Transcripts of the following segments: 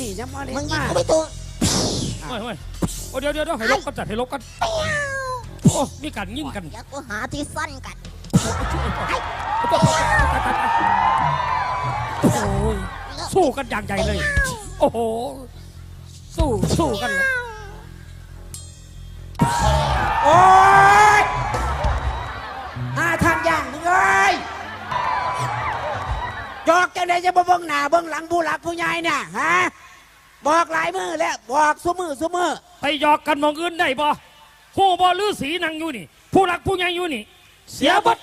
นี่ยังมาเล่มึงนยิงมากูไม่ถูกเฮ้ยเฮ้ยโอ้เดี๋ยวเดี๋ยวเดี๋ยวให้ลบกันจัดให้ลบกันโอ้มีการยิงกันเดี๋ยวกูหาที่ซ่อนกันโอ้ยสู้กันอย่างใหญ่เลย โอ้โห สู้สู้กันเลยโอ้ยหาทางย่างมึงเอ้ย จอกจังไดจะมาเบิ่งหน้าเบิ่งหลังผู้หลักผู้ใหญ่เนี่ยฮะบอกหลายมือแล้วบอกซุมือซุมือไปหยอกกันหมองอื่นได้บ่ผู้บ่ลือสีนังอยู่นี่ ผู้หลักผู้ใหญ่อยู่นี่ เสียบัด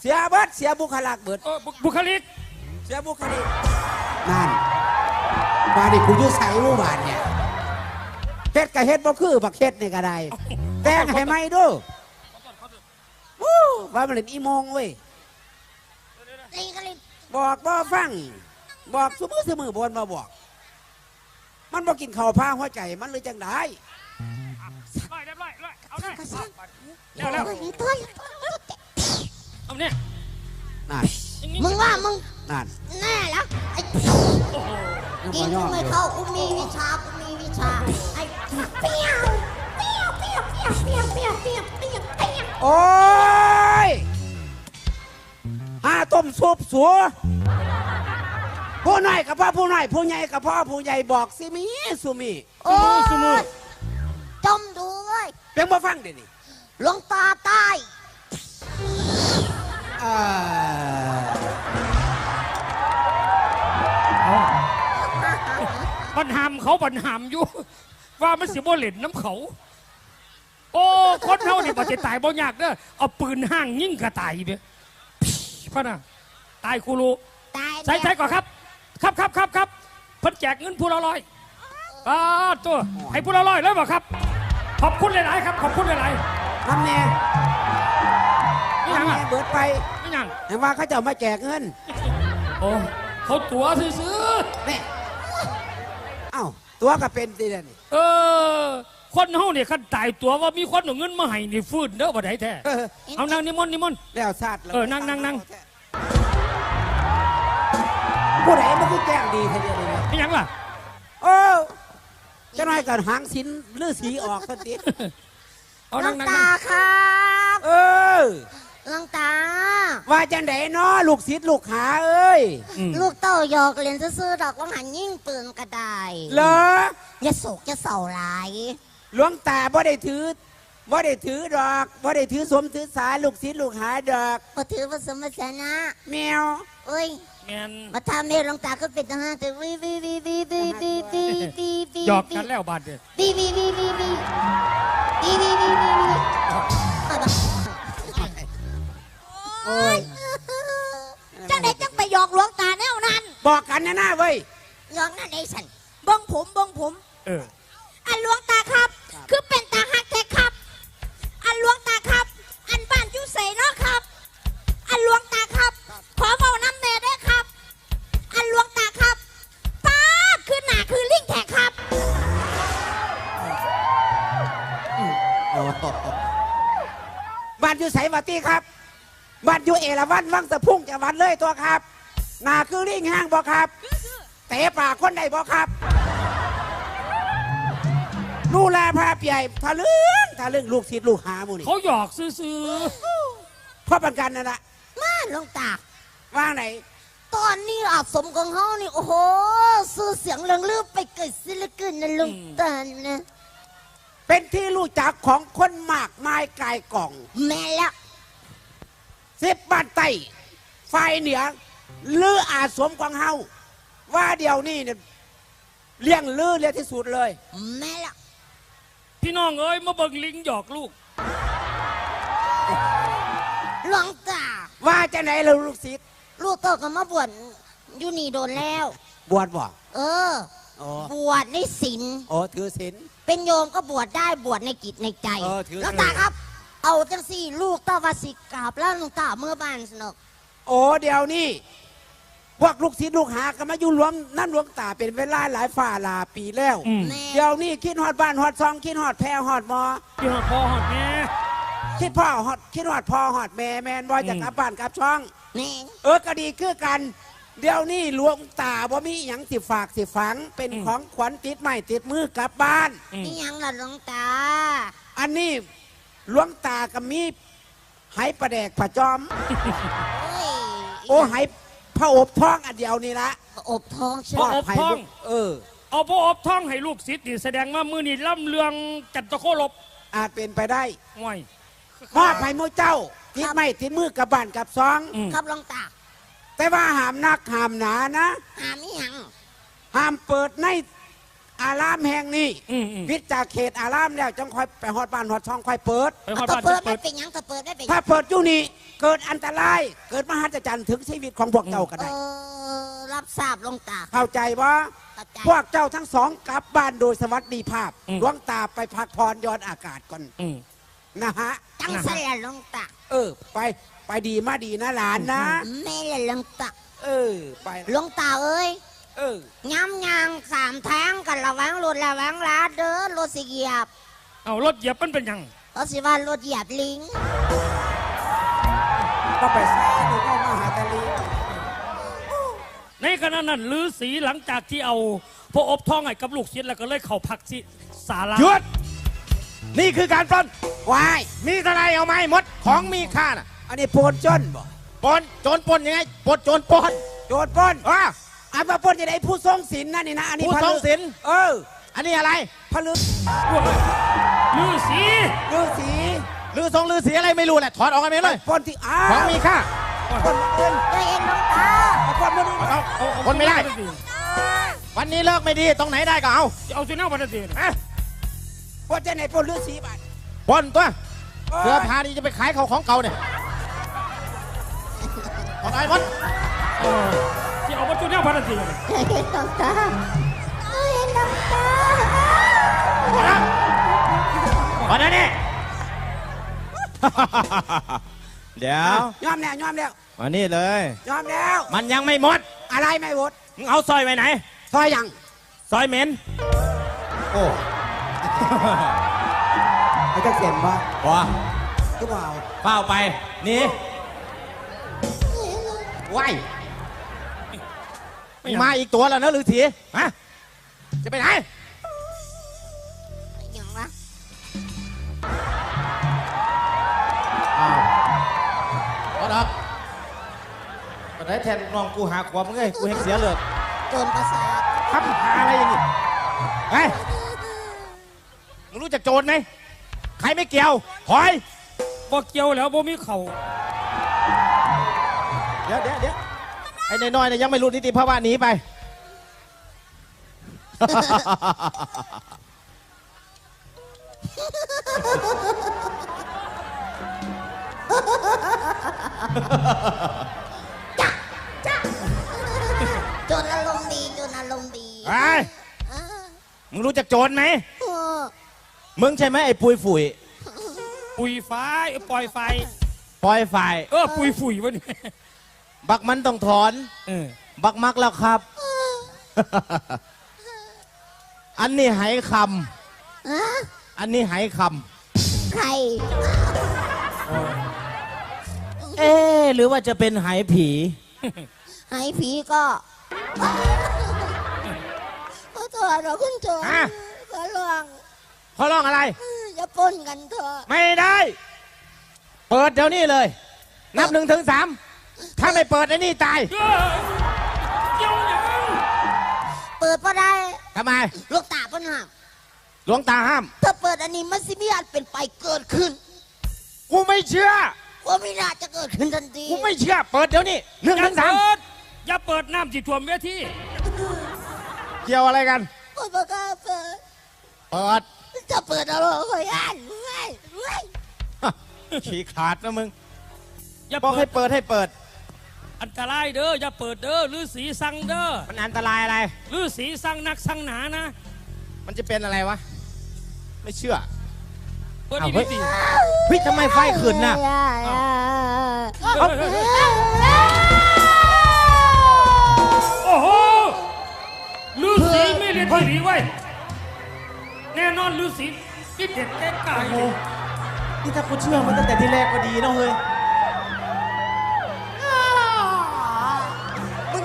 เสียเบิดเสียบุคลากเบิดเอ่อบุบุคลิกเสียบุคลิกนั่นบาดิกูอยู่ใส่รูบานเนี่ยเฮ็ดกับเฮ็ดบ่คือบักเฮ็ดนี่ก็ได้แต่งให้ไหมดูวู้ว่ามันเล่นอีโมงเว้ย ตีกันเลย บอกบ่ฟัง บอกซุมือซุมือบนมาบอก มันบ่กินข้าวพาหัวใจมันเลยจังได้ไล่ได้ไล่ไล่เอาได้ก็ซ่อนเร็วเร็วเฮ้ยเฮ้ยเอาเนี่ยนั่นอย่างนี้มึงว่ามึงนั่นแน่แล้วไอ้โอ้โหยังยิบ่งยอกูมไม่เข้ากูมีวิชากูมีวิชาไอ้เปี้ยวเปี้ยวเปี้ยวเปี้ยวเปี้ยวเปี้ยวเปี้ยวเปี้ยวเปี้ยวโอ้ย หาต้มซุปสัวผู้น้อยกับพ่อผู้น้อยผู้ใหญ่กับพ่อผู้ใหญ่บอกสิมีสุมีโอ้ยจมดูเว้ยเพียงบ่ฟังเดี๋ยวนี้หลวงตาใต้เอ่อปัญหามเขาปัญหามอยู่ ว่ามันสิบ่เล่นน้ำเขา โอ้ คนเฮานี่บ่จะตายบ่ยากเด้อเอาปืนห้างยิงกระตายเด้ อพะน่ะตายคูรูตายใช่ใช่ก่อนครับ ครับครับครับครับเพิ่นแจกเงินผู้ละร้อยอ่าตัวให้ผู้ละร้อยแล้วบ่ครับ ขอบคุณหลายๆครับ ขอบคุณหลายทำแน่ๆนี่หยังทำอะแน่เบิดไปนี่หยังเห็นว่าเขาจะเอามาแจกเงินโอ้เขาตัวซื้อนี่เอ้าตัวก็เป็นตีเดี๋ยวนี่ๆเออ คนเฮานี่คันตายตัวว่ามีคนเอาเงินมาให้นี่ฟื้นเด้อบ่ได้แท้เออเอานั่งนิมนต์นิมนต์ แล้วซาดแล้วเออนั่งนั่งนั่ง ผู้ใดมันคือแกล้งดีทีเดียวเลยนี่หยังล่ะโอ้เจะน้อยกันหางสินหรือสีออกทันทีเอาหลวนั่งงนั่งตานั่งครับเออ หลวงตา ว่าจังไดเนาะลูกศิษย์ลูกหาเอ้ยอืมลูกเต้าหยอกเล่นซื่อๆดอกว่าหันยิ่งปืนก็ได้เหรออย่าโศกอย่าเศร้าหลายหลวงตาบ่ได้ถือบ่ได้ถือดอกบ่ได้ถือสมถือสาลูกศิษย์ลูกหาดอกพอถือว่าสมชนะแมวเอ้ย แมนมาทำให้หลวงตาก็เป็นทหารแต่วีวีวีวีวีวีวีวีวีหยอกกันแล้วบาดเด้อวีวีวีวีวีวีวีวีวีวีโอ้ยจังไดจังไปหยอกหลวงตาแนวนั้น บอกกันนะหนะเว้ยหยอกหนั่นไอ้สันบ้องผมบ้องผม เอออันหลวงตาครับ คือเป็น อยู่เอราวันวังสะพุ่งจังหวัดเลยตัวครับหนาคือลิงห้างบ่ครับเตะปากคนใดบ่ครับดูแลพาเปียทะลึ่งทะลึ่งลูกศิษย์ลูกหาหมูนี่เขาหยอกซื่อพ่อประกันนั่นแหละมาหลวงตาว่างไหนตอนนี้อาสมของเขานี่ โอ้โหสื่อเสียงเรืองลือไปเกิดซิลิกนนะหลุงตานะเป็นที่รู้จักของคนมากมายกายกล่อง แม่แล้ว สิบบ้านไต้ไฟเหนือลืออาสมของเฮาว่าเดี๋ยวนี้เนี่ยเลี้ยงลือเลี้ยงที่สุดเลย แม่แล้วๆพี่น้องเอ้ยมาเบิ่งลิงหยอกลูก หลวงตาว่าจะไหนเราลูกศิษย์ลูกโตก็มาบวชอยู่นี่โดนแล้ว บวชบ่เออ โอ้บวชในศีลโอ้ถือศีลเป็นโยมก็บวชได้บวชในกิจในใจเออถือหลวงตาครับ เอาจังสี่ลูกตาวาสิกราบแล้วหลวงตาเมื่อบ้านสนกโอ้เดี๋ยวนี้พวกลูกศิษย์ลูกหาก็มาอยู่รวมนั่นหลวงตาเป็นเวลาหลายฝ่าหลาปีแล้ว อืม แม่เดี๋ยวนี้คิดฮอดบ้านฮอดซองคิดฮอดแพรฮอดหมอ พี่หอดพ่อหอดแม่ คิดพ่อฮอดคิดฮอดพ่อฮอดแม่แมนบ่จะอืมกลับบ้านกลับช่อง แม่เออก็ดีคือกัน เดี๋ยวนี้หลวงตาบ่มีหยังสิฝากสิฝัง เป็นของขวัญติดไม้ติดมือกลับบ้าน อืม นี่ยังล่ะหลวงตา อันนี้ หลวงตากับมีไหประแดกผะจอมเฮ้ยโอ้ไหพระอบท้องอันเดียวนี่ละอบทองใช่พไหระมอบให้ท้องลูกเออ เอาพระอบท้องให้ลูกศิษย์นี่แสดงว่ามือนี่ล่ำเลืองจันทโคลบอาจเป็นไปได้ห่วยมอบให้หมูเจ้าติดไม้ติดมือกับบ้านกับซองอืมครับหลวงตาแต่ว่าห้ามนักห้ามหนานะหาไม่ยังห้ามเปิดใน อารามแห่งนี้อืมอืมพิจจากเขตอารามแล้วจังค่อยไปฮอดบ้านฮอดช่องค่อยเปิด ไปฮอดถ้าบ้านเปิดจะไม่เปิดเป็นหยังถ้าเปิดไม่เป็นหถ้ายังเปิดอยู่นี่เกิดอันตราย เกิดมหัศจรรย์ถึงชีวิตของพวกเจ้าก็เอได้ อรับทราบหลวงตาเข้าใจว่า เข้าใจพวกเจ้าทั้งสองกลับบ้านโดยสวัสดิภาพหลวงตาไปพักผ่อนย้อนอากาศก่อนอืม นะฮะ จังสันละหลวงตาเออ ไปไปดีมาดีนะหลานนะแม่ละหลวงตาเออ ไปหลวงตาเอ้ย เออย้ำยางสามแทงกันระวังรถระวังลาดเด้อรถสิเหยียบ เอารถเหยียบมันเป็นหยังรถสิว่ารถเหยียบลิงก็ไปซ่าหรือก็มาหาตาลีในขณะนั้นฤาษีหลังจากที่เอาพระอบท้องให้กับลูกศิษย์แล้วก็เลยเข้าพักที่ศาลาหยุดนี่คือการปล้นวาย มีอะไรเอาไหมหมดของมีค่าน่ะ อันนี้โปนจนบ่ปล้นโจรปล้นยังไงปล้นโจรปล้นโจรปล้นอะ อันมาปล้นจะได้ผู้ทรงศีลนั่นนี่นะอันนี้ผู้พะทรงลึกศีลเออ อันนี้อะไรพลึกฤาษีฤาษีลือทรงลือสีอะไรไม่รู้แหละถอดออกกันไปเลยปล้นที่อ้าของมีค่าปล้นเงินได้เห็นหลวงตาเอาปล้นมาดูเอาเอาคนไม่ได้ วันนี้เลิกไม่ดีตรงไหนได้ก็เอาเอาสุนัขวันเดียวอะปล้นจะไหนปล้นฤาษีบัดปล้นตัวเสื้อผ้านี่จะไปขายเขาของเก่าเนี่ยเอาไหนหม ดที่เอาวัตถุเนี่ยพันธีได้เห็นหลวงตาได้เห็นหลวงตาวันนี้เดี๋ยวยอมแล้วยอมแล้วมานี่เลย ยอมแล้ว มันยังไม่หมด อะไรไม่หมดมึงเอาซอยไปไหน ซอยยัง ซอยเหม็น โอ้ไอ้เจ้าเสียนบ่ว้าก็เปล่าเฝ้าไป นี่ว้าย มาอีกตัวแล้วนะฤาษีฮะจะไปไหนอย่างวะอ้าวก็ดับมาได้แทนน้องกูหาความมึงเลยกูเห็นเสียเลือดโจรประสาททำหาอะไรอย่างนี้ไอ้มึงรู้จักโจรไหมใครไม่เกี่ยวถอยบ่เกี่ยวแล้วบ่มีเข่าเดี๋ยวเดี๋ยวเดี๋ยว ไอ้น้อยๆเนี่ยยังไม่รู้นิติภาวะหนีไปโจรอารมณ์ดีจรอารมณ์ดีไอ้เออมึงรู้จักโจรไหมเออมึงใช่ไหมไอ้ปุยฝุ่ยปุยไฟเอ้ยปล่อยไฟ ปล่อยฝ่ายเออปุยฝุ่ยวะนี่ บักมันต้องถอน เออบักมักแล้วครับ อันนี้ไหคฮะำอันนี้ไหคใครำเอ๊ะหรือว่าจะเป็นไหผี หายผีก็ขอโทษเราคุณโจรอะขอร้องเขาร้องอะไร อย่าปล้นกันเถอะไม่ได้ เปิดเดี๋ยวนี้เลย นับหนึ่งถึงสาม ถ้าไม่เปิดไอ้นี่ตายเออเกี่ยวหยังเปิดก็ได้ทำไมลูกตาเพิ่นห้ามหลวงตาห้าม ถ้าเปิดอันนี้มันสิมีอาจเป็นไปเกิดขึ้น กูไม่เชื่อ ว่าไม่น่าจะเกิดขึ้นทันทีกูไม่เชื่อ เปิดเดี๋ยวนี้หนึ่งอย่าถึงสามเปิดอย่าเปิดน้ำจิตท่วมเวทีเกี่ยวอะไรกันเปิดประกาศเปิดเปิดจะเปิดอะไรคอยอ่านเว้ยเว้ย ขี้ขาดนะมึงอย่าบอกเปิให้ดเปิดให้เปิด อันตรายเด้ออย่าเปิดเด้อฤาษีสั่งเด้อมันอันตรายอะไร ฤาษีสั่งนักสั่งหนานะมันจะเป็นอะไรวะ ไม่เชื่อ เปิดอ้าวดีเฮ้ย ดีเฮ้ยทำไมไฟขึ้นน่ะเฮ้ยเฮ้ยเฮ้ยโอ้โหฤาษีไม่เรียนที่ดีไว้ยแน่นอนฤาษีที่เด็ดแก่กายเลยนี่ถ้ากูเชื่อมันตั้งแต่ที่แรกก็ดีเนาะเฮ้ย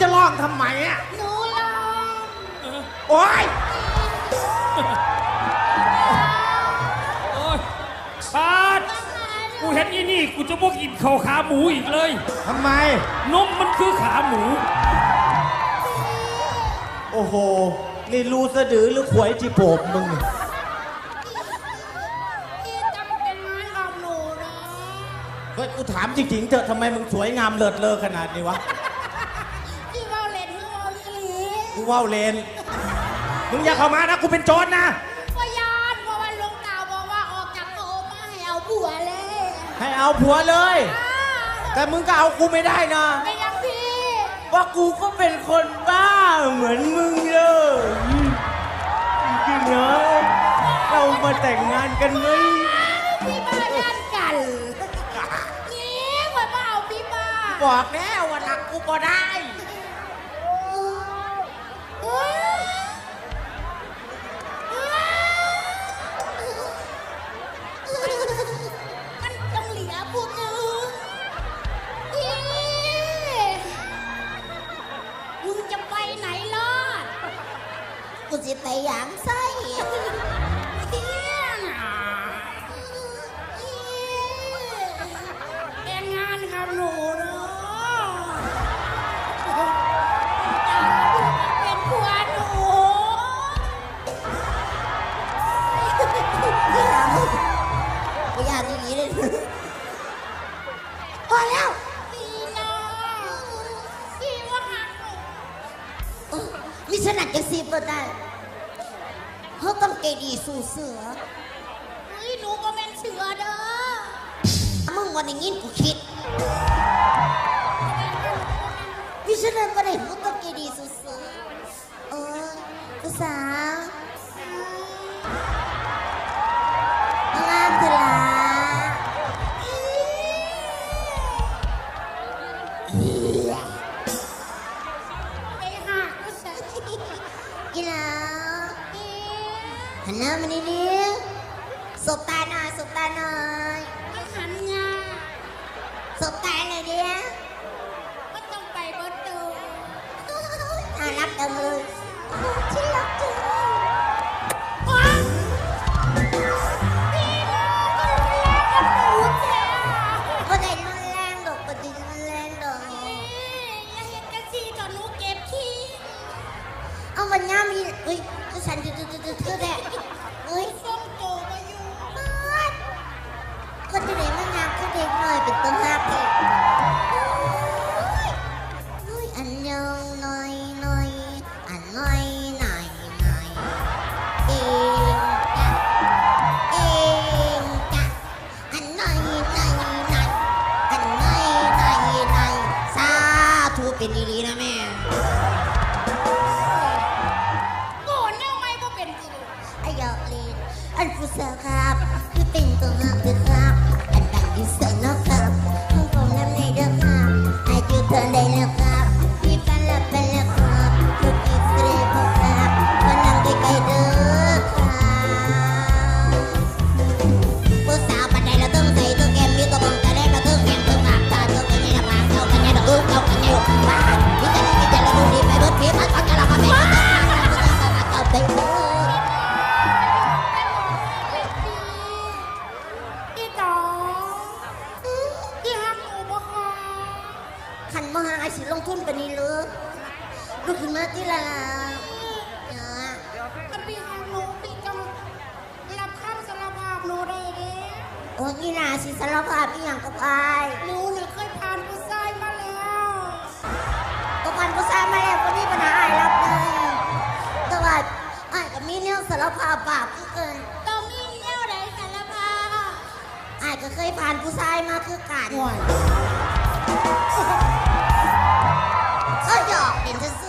จะร้องทำไมอะ หนูลองโอ๊ยโอ้ยปาดกูเห็นอีนี่กูจะบอกกินข้าวขาหมูอีกเลย ทำไม นมมันคือขาหมู โอ้โห นี่รูสะดือหรือขวยจีโปบมึงนี่พี่จำเป็นไหมกับหนูนะ เฮ้ยกูถามจริงๆเถอะทำไมมึงสวยงามเลิศเลอขนาดนี้วะ กูว่าวเลน มึงอย่าเข้ามานะ กูเป็นโจรนะพยานเพราะว่าหลวงตาบอกว่าออกจากโตมาให้เอาผัวเลยให้เอาผัวเลยอ่าแต่มึงก็เอากูไม่ได้นะไม่ยังพี่ ว่ากูก็เป็นคนบ้าเหมือนมึงเลยจริงๆนะเรามาแต่งงานกันไหมพี่บ้าด้านกัน นี่คนมาเอาพี่บ้าบอกแล้วว่ารักกูก็ได้ งงาหนูเนาะเป็นผัวหนูกูอยากอย่างนี้เลยพอแล้วพี่น้องพี่ว่าหักหนูมิฉะนั้นจะซีบบ่ได้เขาต้องเกดีสู่เสือ เฮ้ยหนูก็เป็นเสือเด้อ มึงวันนี้ยินกูคิดมิฉะนั้นก็ได้มึงต้องเกดีสู่เสือเออภาษาวงามเถอะล่ะไปหากูซะอีหลาหันหน้ามานี่ดิสบตาหน่อยสบตา สบตาเลยดิมันต้องไปบนตูน่ารักจังเลยที่รักจังว้าวพี่น้องก็รุนแรงกับหนูแท้ก็ได้รุนแรงดอกก็ได้รุนแรงดอกอย่าเห็นกันสิตอนหนูเก็บขี้เอาวันนี้มีเฮ้ยก็ฉันจะจะจะจะจะแดกเฮ้ยส้มโตมาอยู่ก็จะได้มางามก็เด็กหน่อยเป็นต้นหั อัน เกินต้องมีแนวใดสารภาพอายก็เคยผ่านผู้ชายมาคือกันก็หยอกเป็นซื่อ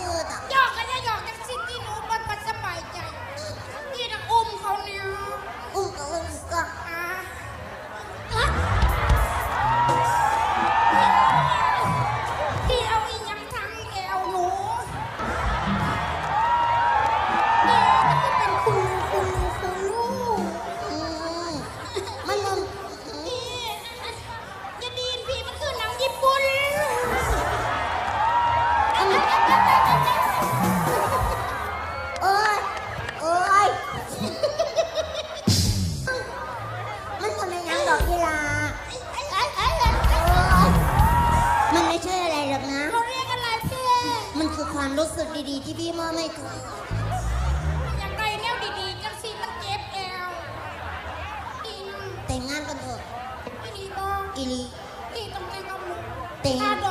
แ